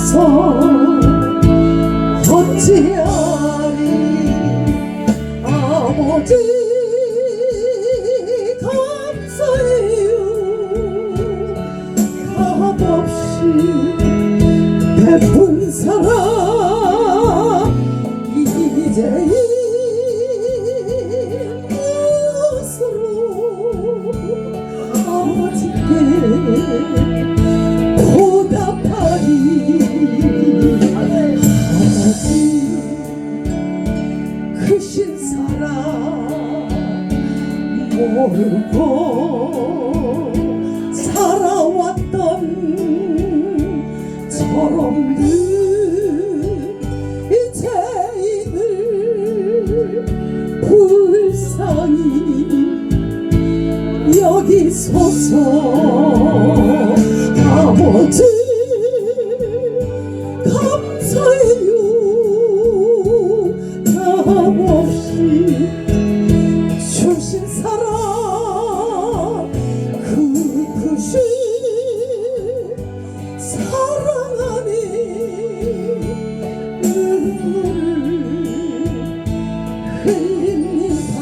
커서 어찌하리? 아버지 감사해요. 값없이 베푼 사랑 이제 이것으로 아버지께 크신 사랑 모르고 살아왔던 저놈들 이제이들 불쌍히 여기 서서 아버지 주신 사랑 그 크신 사랑 안에 눈물을 흘립니다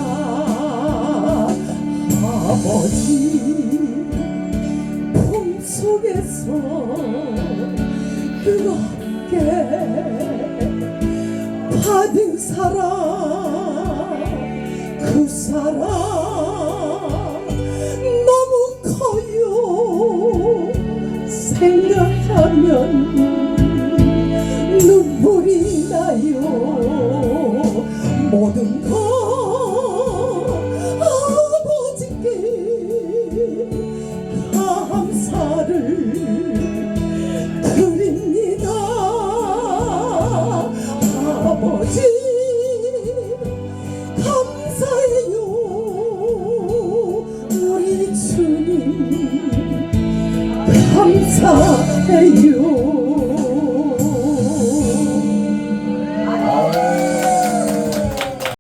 아버지 품속에서 뜨겁게 받은 사랑. 그 사랑 너무 커요. 생각하면 눈물이 감사해요.